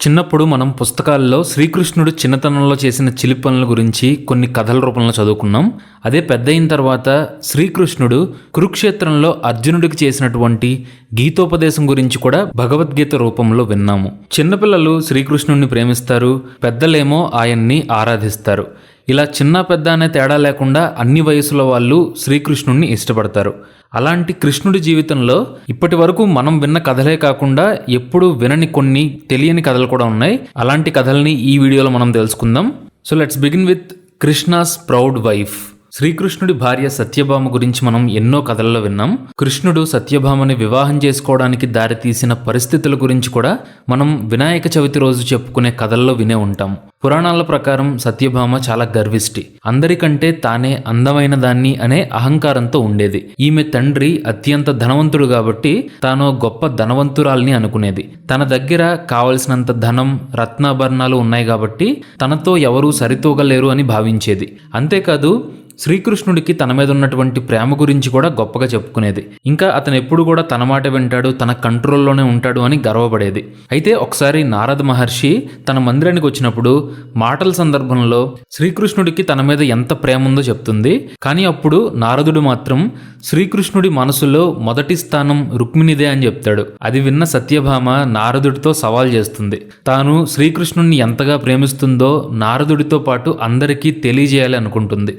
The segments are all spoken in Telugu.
చిన్నప్పుడు మనం పుస్తకాల్లో శ్రీకృష్ణుడు చిన్నతనంలో చేసిన చిలి పనుల గురించి కొన్ని కథల రూపంలో చదువుకున్నాం. అదే పెద్ద అయిన తర్వాత శ్రీకృష్ణుడు కురుక్షేత్రంలో అర్జునుడికి చేసినటువంటి గీతోపదేశం గురించి కూడా భగవద్గీత రూపంలో విన్నాము. చిన్నపిల్లలు శ్రీకృష్ణుడిని ప్రేమిస్తారు పెద్దలేమో ఆయన్ని ఆరాధిస్తారు. ఇలా చిన్న పెద్ద అనే తేడా లేకుండా అన్ని వయసుల వాళ్ళు శ్రీకృష్ణుడిని ఇష్టపడతారు. అలాంటి కృష్ణుడి జీవితంలో ఇప్పటి వరకు మనం విన్న కథలే కాకుండా ఎప్పుడు వినని కొన్ని తెలియని కథలు కూడా ఉన్నాయి. అలాంటి కథల్ని ఈ వీడియోలో మనం తెలుసుకుందాం. So let's begin with Krishna's proud wife శ్రీకృష్ణుడి భార్య సత్యభామ గురించి మనం ఎన్నో కథల్లో విన్నాం. కృష్ణుడు సత్యభామని వివాహం చేసుకోవడానికి దారితీసిన పరిస్థితుల గురించి కూడా మనం వినాయక చవితి రోజు చెప్పుకునే కథల్లో వినే ఉంటాం. పురాణాల ప్రకారం సత్యభామ చాలా గర్విష్టి. అందరికంటే తానే అందమైన దాన్ని అనే అహంకారంతో ఉండేది. ఈమె తండ్రి అత్యంత ధనవంతుడు కాబట్టి తాను గొప్ప ధనవంతురాల్ని అనుకునేది. తన దగ్గర కావలసినంత ధనం రత్నాభరణాలు ఉన్నాయి కాబట్టి తనతో ఎవరూ సరితూగలేరు అని భావించేది. అంతేకాదు శ్రీకృష్ణుడికి తన మీద ఉన్నటువంటి ప్రేమ గురించి కూడా గొప్పగా చెప్పుకునేది. ఇంకా అతను ఎప్పుడు కూడా తన మాట వింటాడు తన కంట్రోల్లోనే ఉంటాడు అని గర్వపడేది. అయితే ఒకసారి నారద మహర్షి తన మందిరానికి వచ్చినప్పుడు మాటల సందర్భంలో శ్రీకృష్ణుడికి తన మీద ఎంత ప్రేమ ఉందో చెప్తుంది. కానీ అప్పుడు నారదుడు మాత్రం శ్రీకృష్ణుడి మనసులో మొదటి స్థానం రుక్మిణిదే అని చెప్తాడు. అది విన్న సత్యభామ నారదుడితో సవాల్ చేస్తుంది. తాను శ్రీకృష్ణుడిని ఎంతగా ప్రేమిస్తుందో నారదుడితో పాటు అందరికీ తెలియజేయాలి అనుకుంటుంది.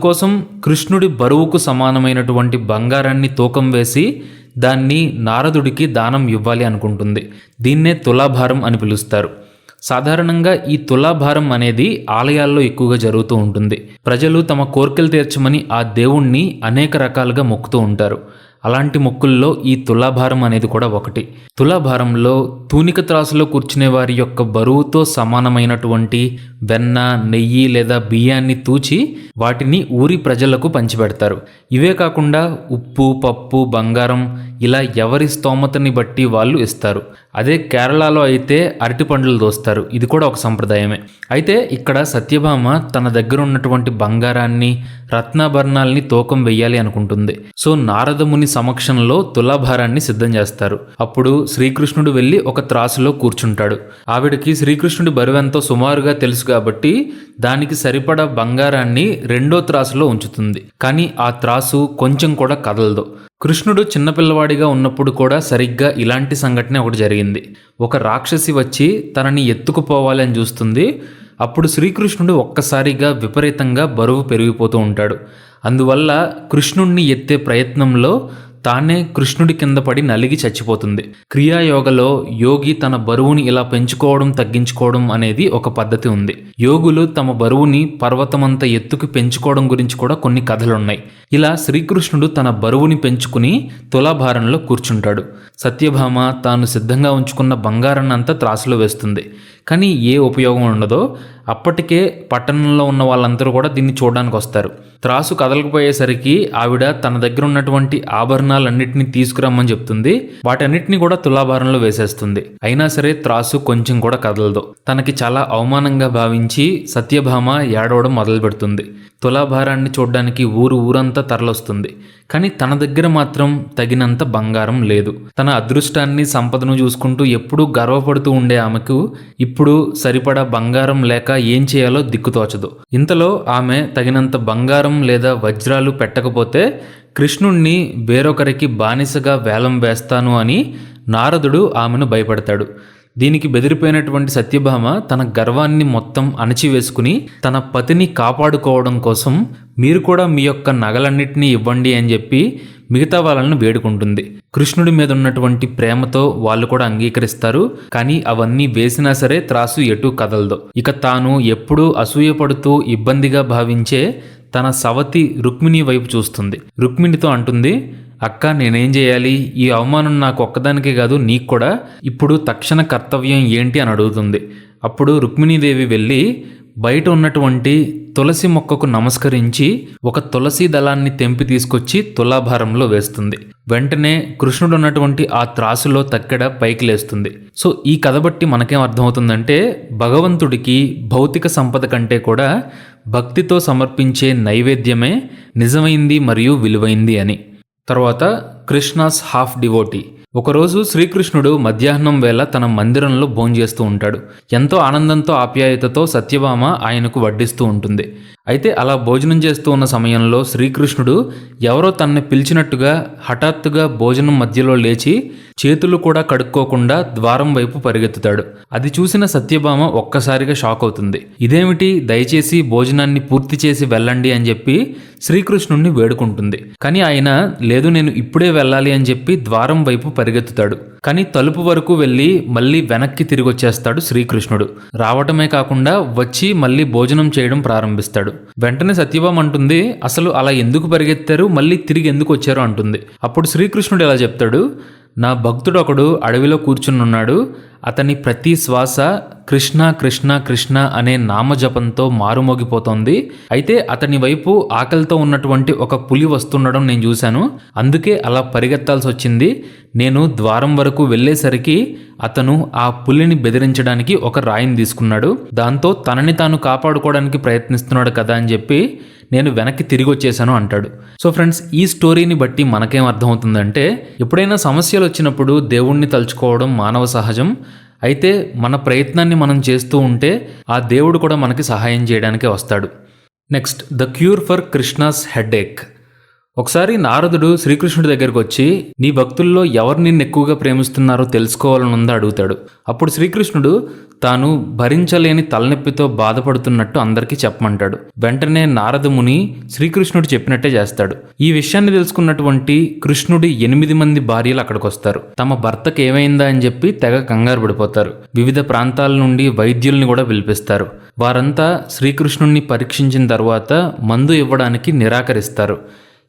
అందుకోసం కృష్ణుడి బరువుకు సమానమైనటువంటి బంగారాన్ని తూకం వేసి దాన్ని నారదుడికి దానం ఇవ్వాలి అనుకుంటుంది. దీన్నే తులాభారం అని పిలుస్తారు. సాధారణంగా ఈ తులాభారం అనేది ఆలయాల్లో ఎక్కువగా జరుగుతూ ఉంటుంది. ప్రజలు తమ కోర్కెలు తీర్చమని ఆ దేవుణ్ణి అనేక రకాలుగా మొక్కుతూ ఉంటారు. అలాంటి మొక్కుల్లో ఈ తులాభారం అనేది కూడా ఒకటి. తులాభారంలో తూనిక త్రాసులో కూర్చునే వారి యొక్క బరువుతో సమానమైనటువంటి వెన్న నెయ్యి లేదా బియ్యాన్ని తూచి వాటిని ఊరి ప్రజలకు పంచిపెడతారు. ఇవే కాకుండా ఉప్పు పప్పు బంగారం ఇలా ఎవరి స్తోమతని బట్టి వాళ్ళు ఇస్తారు. అదే కేరళలో అయితే అరటి పండ్లు దోస్తారు. ఇది కూడా ఒక సంప్రదాయమే. అయితే ఇక్కడ సత్యభామ తన దగ్గర ఉన్నటువంటి బంగారాన్ని రత్నాభరణాల్ని తూకం వెయ్యాలి అనుకుంటుంది. సో నారదముని సమక్షంలో తులాభారాన్ని సిద్ధం చేస్తారు. అప్పుడు శ్రీకృష్ణుడు వెళ్ళి ఒక త్రాసులో కూర్చుంటాడు. ఆవిడకి శ్రీకృష్ణుడి బరువెంతో సుమారుగా తెలుసు కాబట్టి దానికి సరిపడా బంగారాన్ని రెండో త్రాసులో ఉంచుతుంది. కానీ ఆ త్రాసు కొంచెం కూడా కదలదు. కృష్ణుడు చిన్నపిల్లవాడిగా ఉన్నప్పుడు కూడా సరిగ్గా ఇలాంటి సంఘటన ఒకటి జరిగింది. ఒక రాక్షసి వచ్చి తనని ఎత్తుకుపోవాలని చూస్తుంది. అప్పుడు శ్రీకృష్ణుడు ఒక్కసారిగా విపరీతంగా బరువు పెరిగిపోతూ ఉంటాడు. అందువల్ల కృష్ణుణ్ణి ఎత్తే ప్రయత్నంలో తానే కృష్ణుడి కింద పడి నలిగి చచ్చిపోతుంది. క్రియాయోగలో యోగి తన బరువుని ఇలా పెంచుకోవడం తగ్గించుకోవడం అనేది ఒక పద్ధతి ఉంది. యోగులు తమ బరువుని పర్వతమంత ఎత్తుకు పెంచుకోవడం గురించి కూడా కొన్ని కథలున్నాయి. ఇలా శ్రీకృష్ణుడు తన బరువుని పెంచుకుని తులాభారంలో కూర్చుంటాడు. సత్యభామ తాను సిద్ధంగా ఉంచుకున్న బంగారాన్నంతా త్రాసులో వేస్తుంది. కానీ ఏ ఉపయోగం ఉండదో అప్పటికే పట్టణంలో ఉన్న వాళ్ళందరూ కూడా దీన్ని చూడడానికి వస్తారు. త్రాసు కదలకపోయేసరికి ఆవిడ తన దగ్గర ఉన్నటువంటి ఆభరణాలన్నింటినీ తీసుకురమ్మని చెప్తుంది. వాటన్నిటిని కూడా తులాభారంలో వేసేస్తుంది. అయినా సరే త్రాసు కొంచెం కూడా కదలదు. తనకి చాలా అవమానంగా భావించి సత్యభామ ఏడవడం మొదలు పెడుతుంది తులాభారాన్ని చూడడానికి ఊరు ఊరంతా తరలొస్తుంది. కానీ తన దగ్గర మాత్రం తగినంత బంగారం లేదు. తన అదృష్టాన్ని సంపదను చూసుకుంటూ ఎప్పుడూ గర్వపడుతూ ఉండే ఆమెకు ఇప్పుడు సరిపడా బంగారం లేక ఏం చేయాలో దిక్కుతోచదు ఇంతలో ఆమె తగినంత బంగారం లేదా వజ్రాలు పెట్టకపోతే కృష్ణుణ్ణి వేరొకరికి బానిసగా వేలం వేస్తాను అని నారదుడు ఆమెను భయపడతాడు. దీనికి బెదిరిపోయినటువంటి సత్యభామ తన గర్వాన్ని మొత్తం అణచివేసుకుని తన పతిని కాపాడుకోవడం కోసం మీరు కూడా మీ యొక్క నగలన్నింటినీ ఇవ్వండి అని చెప్పి మిగతా వాళ్ళని వేడుకుంటుంది. కృష్ణుడి మీద ఉన్నటువంటి ప్రేమతో వాళ్ళు కూడా అంగీకరిస్తారు. కానీ అవన్నీ వేసినా సరే త్రాసు ఎటు కదలదు. ఇక తాను ఎప్పుడూ అసూయపడుతూ ఇబ్బందిగా భావించే తన సవతి రుక్మిణి వైపు చూస్తుంది. రుక్మిణితో అంటుంది అక్క నేనేం చేయాలి? ఈ అవమానం నాకు ఒక్కదానికే కాదు నీకు కూడా. ఇప్పుడు తక్షణ కర్తవ్యం ఏంటి అని అడుగుతుంది. అప్పుడు రుక్మిణీదేవి వెళ్ళి బయట ఉన్నటువంటి తులసి మొక్కకు నమస్కరించి ఒక తులసి దళాన్ని తెంపి తీసుకొచ్చి తులాభారంలో వేస్తుంది. వెంటనే కృష్ణుడు ఉన్నటువంటి ఆ త్రాసులో తక్కెడ పైకి లేస్తుంది. సో ఈ కథ బట్టి మనకేం అర్థమవుతుందంటే భగవంతుడికి భౌతిక సంపద కంటే కూడా భక్తితో సమర్పించే నైవేద్యమే నిజమైంది మరియు విలువైంది అని. తర్వాత కృష్ణాస్ హాఫ్ డివోటీ. ఒకరోజు శ్రీకృష్ణుడు మధ్యాహ్నం వేళ తన మందిరంలో భోంచేస్తూ ఉంటాడు. ఎంతో ఆనందంతో ఆప్యాయతతో సత్యభామ ఆయనకు వడ్డిస్తూ ఉంటుంది. అయితే అలా భోజనం చేస్తూ ఉన్న సమయంలో శ్రీకృష్ణుడు ఎవరో తనని పిలిచినట్టుగా హఠాత్తుగా భోజనం మధ్యలో లేచి చేతులు కూడా కడుక్కోకుండా ద్వారం వైపు పరిగెత్తుతాడు. అది చూసిన సత్యభామ ఒక్కసారిగా షాక్ అవుతుంది. ఇదేమిటి? దయచేసి భోజనాన్ని పూర్తి చేసి వెళ్ళండి అని చెప్పి శ్రీకృష్ణుణ్ణి వేడుకుంటుంది. కానీ ఆయన లేదు నేను ఇప్పుడే వెళ్ళాలి అని చెప్పి ద్వారం వైపు పరిగెత్తుతాడు. కానీ తలుపు వరకు వెళ్ళి మళ్ళీ వెనక్కి తిరిగి వచ్చేస్తాడు శ్రీకృష్ణుడు. రావటమే కాకుండా వచ్చి మళ్ళీ భోజనం చేయడం ప్రారంభిస్తాడు. వెంటనే సత్యభామ అంటుంది అసలు అలా ఎందుకు పరిగెత్తారు? మళ్ళీ తిరిగి ఎందుకు వచ్చారు? అంటుంది. అప్పుడు శ్రీకృష్ణుడు ఎలా చెప్తాడు నా భక్తుడు ఒకడు అడవిలో కూర్చునున్నాడు అతని ప్రతి శ్వాస కృష్ణ కృష్ణ కృష్ణ అనే నామజపంతో మారుమోగిపోతోంది. అయితే అతని వైపు ఆకలితో ఉన్నటువంటి ఒక పులి వస్తుండడం నేను చూశాను. అందుకే అలా పరిగెత్తాల్సి వచ్చింది. నేను ద్వారం వరకు వెళ్ళేసరికి అతను ఆ పులిని బెదిరించడానికి ఒక రాయిని తీసుకున్నాడు. దాంతో తనని తాను కాపాడుకోవడానికి ప్రయత్నిస్తున్నాడు కదా అని చెప్పి నేను వెనక్కి తిరిగి వచ్చేసాను అంటాడు. సో ఫ్రెండ్స్ ఈ స్టోరీని బట్టి మనకేం అర్థమవుతుందంటే ఎప్పుడైనా సమస్యలు వచ్చినప్పుడు దేవుణ్ణి తలుచుకోవడం మానవ సహజం. అయితే మన ప్రయత్నాన్ని మనం చేస్తూ ఉంటే ఆ దేవుడు కూడా మనకి సహాయం చేయడానికే వస్తాడు. Next the cure for Krishna's headache. ఒకసారి నారదుడు శ్రీకృష్ణుడి దగ్గరికి వచ్చి నీ భక్తుల్లో ఎవరు నిన్ను ఎక్కువగా ప్రేమిస్తున్నారో తెలుసుకోవాలని అడుగుతాడు. అప్పుడు శ్రీకృష్ణుడు తాను భరించలేని తలనొప్పితో బాధపడుతున్నట్టు అందరికీ చెప్పమంటాడు. వెంటనే నారదముని శ్రీకృష్ణుడు చెప్పినట్టే చేస్తాడు. ఈ విషయాన్ని తెలుసుకున్నటువంటి కృష్ణుడి ఎనిమిది మంది భార్యలు అక్కడికి వస్తారు తమ భర్తకు ఏమైందా అని చెప్పి తెగ కంగారు పడిపోతారు. వివిధ ప్రాంతాల నుండి వైద్యుల్ని కూడా పిలిపిస్తారు. వారంతా శ్రీకృష్ణుణ్ణి పరీక్షించిన తర్వాత మందు ఇవ్వడానికి నిరాకరిస్తారు.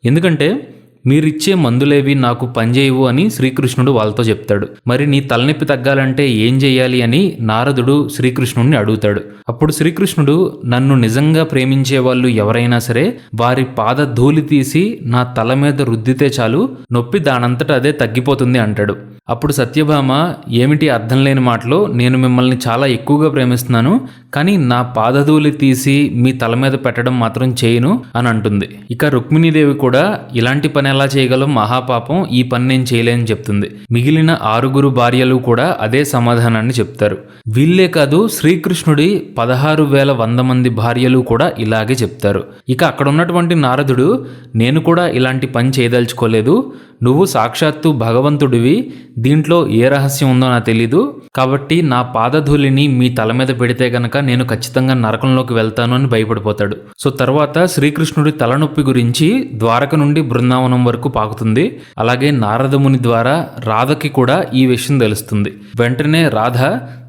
ఎందుకంటే మీరిచ్చే మందులేవి నాకు పనిచేయవు అని శ్రీకృష్ణుడు వాళ్ళతో చెప్తాడు. మరి నీ తలనొప్పి తగ్గాలంటే ఏం చేయాలి అని నారదుడు శ్రీకృష్ణుడిని అడుగుతాడు. అప్పుడు శ్రీకృష్ణుడు నన్ను నిజంగా ప్రేమించే వాళ్ళు ఎవరైనా సరే వారి పాద ధూళి తీసి నా తల మీద రుద్దితే చాలు నొప్పి దానంతట అదే తగ్గిపోతుంది అంటాడు. అప్పుడు సత్యభామ ఏమిటి అర్థం లేని మాటలో? నేను మిమ్మల్ని చాలా ఎక్కువగా ప్రేమిస్తున్నాను కానీ నా పాదధూళి తీసి మీ తల మీద పెట్టడం మాత్రం చేయను అని అంటుంది. ఇక రుక్మిణీదేవి కూడా ఇలాంటి పని ఎలా చేయగలం మహాపాపం? ఈ పని నేను చేయలేని చెప్తుంది. మిగిలిన ఆరుగురు భార్యలు కూడా అదే సమాధానాన్ని చెప్తారు. వీళ్ళే కాదు శ్రీకృష్ణుడి పదహారు వేల వంద మంది భార్యలు కూడా ఇలాగే చెప్తారు. ఇక అక్కడ ఉన్నటువంటి నారదుడు నేను కూడా ఇలాంటి పని చేయదలుచుకోలేదు నువ్వు సాక్షాత్తు భగవంతుడివి. దీంట్లో ఏ రహస్యం ఉందో నాకు తెలీదు. కాబట్టి నా పాదధూళిని మీ తల మీద పెడితే గనక నేను ఖచ్చితంగా నరకంలోకి వెళ్తాను అని భయపడిపోతాడు. సో తర్వాత శ్రీకృష్ణుడి తలనొప్పి గురించి ద్వారక నుండి బృందావనం వరకు పాకుతుంది. అలాగే నారదముని ద్వారా రాధకి కూడా ఈ విషయం తెలుస్తుంది. వెంటనే రాధ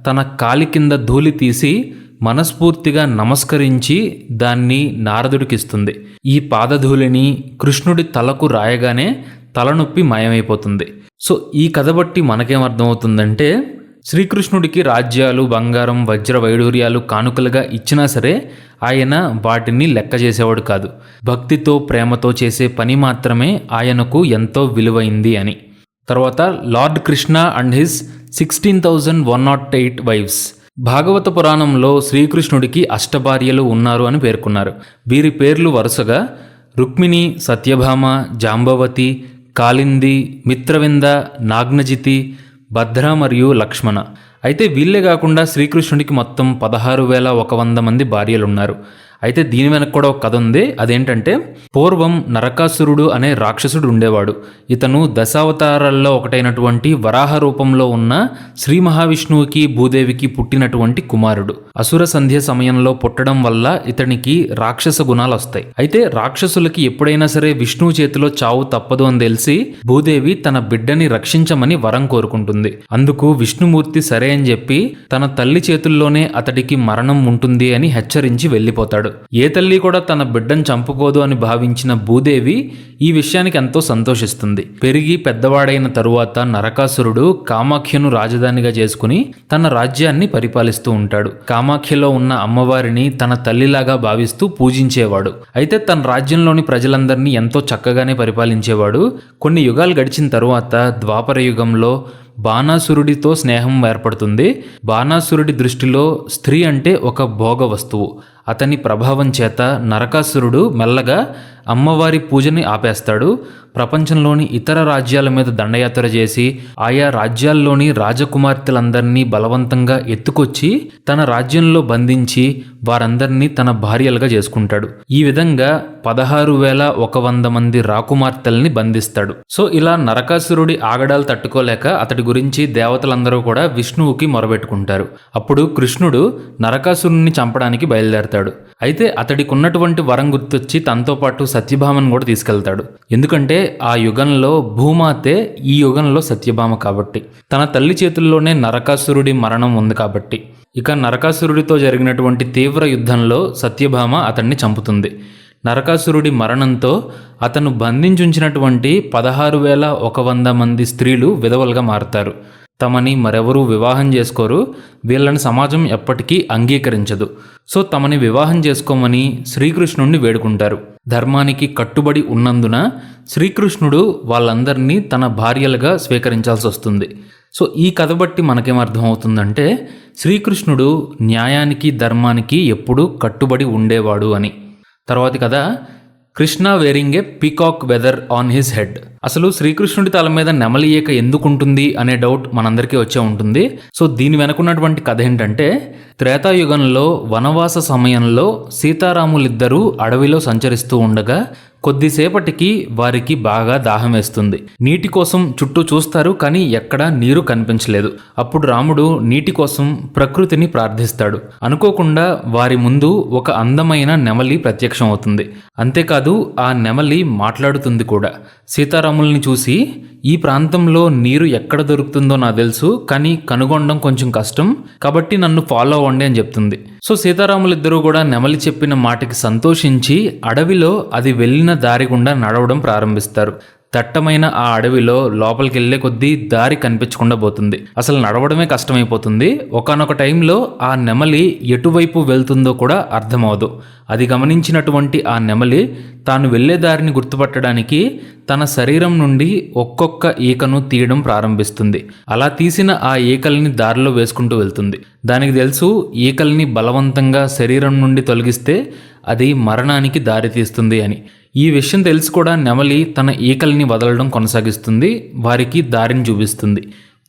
తన కాలి కింద ధూళి తీసి మనస్ఫూర్తిగా నమస్కరించి దాన్ని నారదుడికిస్తుంది. ఈ పాదధూళిని కృష్ణుడి తలకు రాయగానే తలనొప్పి మాయమైపోతుంది. సో ఈ కథ బట్టి మనకేం అర్థమవుతుందంటే శ్రీకృష్ణుడికి రాజ్యాలు బంగారం వజ్ర వైడూర్యాలు కానుకలుగా ఇచ్చినా సరే ఆయన వాటిని లెక్క చేసేవాడు కాదు. భక్తితో ప్రేమతో చేసే పని మాత్రమే ఆయనకు ఎంతో విలువైంది అని. తర్వాత Lord Krishna and his sixteen thousand one not eight wives భాగవత పురాణంలో శ్రీకృష్ణుడికి అష్టభార్యలు ఉన్నారు అని పేర్కొన్నారు. వీరి పేర్లు వరుసగా రుక్మిణి సత్యభామ జాంబవతి కాలింది మిత్రవింద నాగ్నజితి భద్ర మరియు లక్ష్మణ. అయితే వీళ్ళే కాకుండా శ్రీకృష్ణుడికి మొత్తం పదహారు వేల ఒక వంద మంది భార్యలు ఉన్నారు అయితే దీని వెనక కూడా ఒక కథ ఉంది. అదేంటంటే పూర్వం నరకాసురుడు అనే రాక్షసుడు ఉండేవాడు. ఇతను దశావతారాల్లో ఒకటైనటువంటి వరాహ రూపంలో ఉన్న శ్రీ మహావిష్ణువుకి భూదేవికి పుట్టినటువంటి కుమారుడు. అసుర సంధ్య సమయంలో పుట్టడం వల్ల ఇతనికి రాక్షస గుణాలు వస్తాయి. అయితే రాక్షసులకి ఎప్పుడైనా సరే విష్ణువు చేతిలో చావు తప్పదు అని తెలిసి భూదేవి తన బిడ్డని రక్షించమని వరం కోరుకుంటుంది. అందుకు విష్ణుమూర్తి సరే అని చెప్పి తన తల్లి చేతుల్లోనే అతడికి మరణం ఉంటుంది అని హెచ్చరించి వెళ్ళిపోతాడు. ఏ తల్లి కూడా తన బిడ్డను చంపుకోదు అని భావించిన భూదేవి ఈ విషయానికి ఎంతో సంతోషిస్తుంది. పెరిగి పెద్దవాడైన తరువాత నరకాసురుడు కామాఖ్యను రాజధానిగా చేసుకుని తన రాజ్యాన్ని పరిపాలిస్తూ ఉంటాడు. కామాఖ్యలో ఉన్న అమ్మవారిని తన తల్లిలాగా భావిస్తూ పూజించేవాడు. అయితే తన రాజ్యంలోని ప్రజలందరినీ ఎంతో చక్కగానే పరిపాలించేవాడు. కొన్ని యుగాలు గడిచిన తరువాత ద్వాపర యుగంలో బాణాసురుడితో స్నేహం ఏర్పడుతుంది. బాణాసురుడి దృష్టిలో స్త్రీ అంటే ఒక భోగ వస్తువు అతని ప్రభావం చేత నరకాసురుడు మెల్లగా అమ్మవారి పూజని ఆపేస్తాడు. ప్రపంచంలోని ఇతర రాజ్యాల మీద దండయాత్ర చేసి ఆయా రాజ్యాల్లోని రాజకుమార్తెలందరినీ బలవంతంగా ఎత్తుకొచ్చి తన రాజ్యంలో బంధించి వారందరినీ తన భార్యలుగా చేసుకుంటాడు. ఈ విధంగా పదహారు వేల ఒక వంద మంది రాకుమార్తెల్ని బంధిస్తాడు. సో ఇలా నరకాసురుడి ఆగడాలు తట్టుకోలేక అతడి గురించి దేవతలందరూ కూడా విష్ణువుకి మొరబెట్టుకుంటారు. అప్పుడు కృష్ణుడు నరకాసురుణ్ణి చంపడానికి బయలుదేరతాడు. అయితే అతడికి ఉన్నటువంటి వరం గుర్తొచ్చి తనతో పాటు సత్యభామను కూడా తీసుకెళ్తాడు. ఎందుకంటే ఆ యుగంలో భూమాతే ఈ యుగంలో సత్యభామ కాబట్టి. తన తల్లి చేతుల్లోనే నరకాసురుడి మరణం ఉంది కాబట్టి. ఇక నరకాసురుడితో జరిగినటువంటి తీవ్ర యుద్ధంలో సత్యభామ అతన్ని చంపుతుంది. నరకాసురుడి మరణంతో అతను బంధించుంచినటువంటి పదహారు వేల ఒక వంద మంది స్త్రీలు విధవలుగా మారుతారు. తమని మరెవరూ వివాహం చేసుకోరు. వీళ్ళని సమాజం ఎప్పటికీ అంగీకరించదు. సో తమని వివాహం చేసుకోమని శ్రీకృష్ణుణ్ణి వేడుకుంటారు. ధర్మానికి కట్టుబడి ఉన్నందున శ్రీకృష్ణుడు వాళ్ళందరినీ తన భార్యలుగా స్వీకరించాల్సి వస్తుంది. సో ఈ కథ బట్టి మనకేం అర్థమవుతుందంటే శ్రీకృష్ణుడు న్యాయానికి ధర్మానికి ఎప్పుడూ కట్టుబడి ఉండేవాడు అని. తర్వాతి కథ Krishna wearing a peacock feather on his head అసలు శ్రీకృష్ణుడి తల మీద నెమలి ఈక ఎందుకుంటుంది అనే డౌట్ మనందరికీ వచ్చే ఉంటుంది. సో దీని వెనుకున్నటువంటి కథ ఏంటంటే త్రేతాయుగంలో వనవాస సమయంలో సీతారాములిద్దరూ అడవిలో సంచరిస్తూ ఉండగా కొద్దిసేపటికి వారికి బాగా దాహం వేస్తుంది. నీటి కోసం చుట్టూ చూస్తారు కానీ ఎక్కడా నీరు కనిపించలేదు. అప్పుడు రాముడు నీటి కోసం ప్రకృతిని ప్రార్థిస్తాడు. అనుకోకుండా వారి ముందు ఒక అందమైన నెమలి ప్రత్యక్షం అవుతుంది అంతేకాదు ఆ నెమలి మాట్లాడుతుంది కూడా. సీతారాముల్ని చూసి ఈ ప్రాంతంలో నీరు ఎక్కడ దొరుకుతుందో నాకు తెలుసు కానీ కనుగొనడం కొంచెం కష్టం కాబట్టి నన్ను ఫాలో అవ్వండి అని చెప్తుంది. సో సీతారాములిద్దరూ కూడా నెమలి చెప్పిన మాటకి సంతోషించి అడవిలో అది వెళ్ళిన దారి గుండా నడవడం ప్రారంభిస్తారు. దట్టమైన ఆ అడవిలో లోపలికి వెళ్ళే కొద్దీ దారి కనిపించకుండా పోతుంది. అసలు నడవడమే కష్టమైపోతుంది. ఒకనొక టైంలో ఆ నెమలి ఎటువైపు వెళ్తుందో కూడా అర్థమవదు. అది గమనించినటువంటి ఆ నెమలి తాను వెళ్ళే దారిని గుర్తుపట్టడానికి తన శరీరం నుండి ఒక్కొక్క ఈకను తీయడం ప్రారంభిస్తుంది. అలా తీసిన ఆ ఈకల్ని దారిలో వేసుకుంటూ వెళ్తుంది. దానికి తెలుసు ఈకల్ని బలవంతంగా శరీరం నుండి తొలగిస్తే అది మరణానికి దారితీస్తుంది అని. ఈ విషయం తెలిసి కూడా నెమలి తన ఈకల్ని వదలడం కొనసాగిస్తుంది వారికి దారిని చూపిస్తుంది.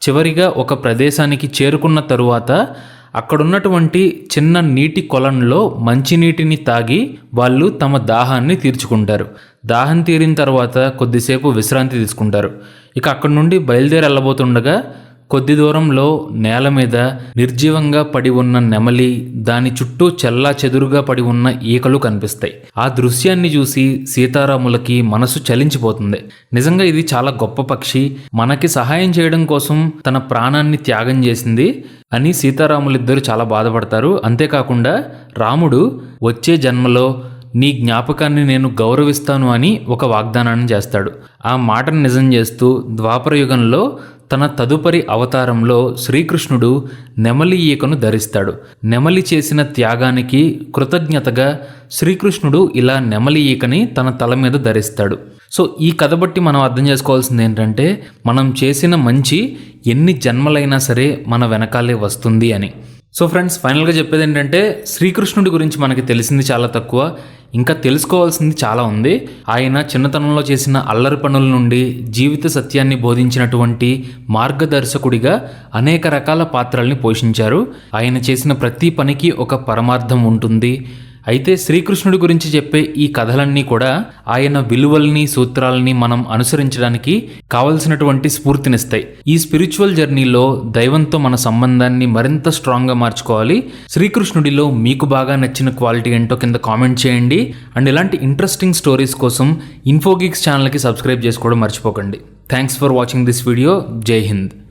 చివరిగా ఒక ప్రదేశానికి చేరుకున్న తరువాత అక్కడున్నటువంటి చిన్న నీటి కొలంలో మంచినీటిని తాగి వాళ్ళు తమ దాహాన్ని తీర్చుకుంటారు. దాహం తీరిన తర్వాత కొద్దిసేపు విశ్రాంతి తీసుకుంటారు. ఇక అక్కడి నుండి బయలుదేరి వెళ్ళబోతుండగా కొద్ది దూరంలో నేల మీద నిర్జీవంగా పడి ఉన్న నెమలి దాని చుట్టూ చెల్లా చెదురుగా పడి ఉన్న ఈకలు కనిపిస్తాయి. ఆ దృశ్యాన్ని చూసి సీతారాములకి మనసు చలించిపోతుంది. నిజంగా ఇది చాలా గొప్ప పక్షి. మనకి సహాయం చేయడం కోసం తన ప్రాణాన్ని త్యాగం చేసింది అని సీతారాములిద్దరూ చాలా బాధపడతారు. అంతేకాకుండా రాముడు వచ్చే జన్మలో నీ జ్ఞాపకాన్ని నేను గౌరవిస్తాను అని ఒక వాగ్దానాన్ని చేస్తాడు. ఆ మాటను నిజం చేస్తూ ద్వాపర యుగంలో తన తదుపరి అవతారంలో శ్రీకృష్ణుడు నెమలి ఈకను ధరిస్తాడు. నెమలి చేసిన త్యాగానికి కృతజ్ఞతగా శ్రీకృష్ణుడు ఇలా నెమలి ఈకని తన తల మీద ధరిస్తాడు. సో ఈ కథ బట్టి మనం అర్థం చేసుకోవాల్సింది ఏంటంటే మనం చేసిన మంచి ఎన్ని జన్మలైనా సరే మన వెనకాలే వస్తుంది అని. సో ఫ్రెండ్స్ ఫైనల్గా చెప్పేది ఏంటంటే శ్రీకృష్ణుడి గురించి మనకి తెలిసింది చాలా తక్కువ. ఇంకా తెలుసుకోవాల్సింది చాలా ఉంది. ఆయన చిన్నతనంలో చేసిన అల్లరి పనుల నుండి జీవిత సత్యాన్ని బోధించినటువంటి మార్గదర్శకుడిగా అనేక రకాల పాత్రల్ని పోషించారు. ఆయన చేసిన ప్రతి పనికి ఒక పరమార్థం ఉంటుంది. అయితే శ్రీకృష్ణుడి గురించి చెప్పే ఈ కథలన్నీ కూడా ఆయన విలువల్ని సూత్రాలని మనం అనుసరించడానికి కావలసినటువంటి స్ఫూర్తినిస్తాయి. ఈ స్పిరిచువల్ జర్నీలో దైవంతో మన సంబంధాన్ని మరింత స్ట్రాంగ్గా మార్చుకోవాలి. శ్రీకృష్ణుడిలో మీకు బాగా నచ్చిన క్వాలిటీ ఏంటో కింద కామెంట్ చేయండి. అండ్ ఇలాంటి ఇంట్రెస్టింగ్ స్టోరీస్ కోసం ఇన్ఫోగిక్స్ ఛానల్కి సబ్స్క్రైబ్ చేసుకోవడం మర్చిపోకండి. Thanks for watching this video. జై హింద్.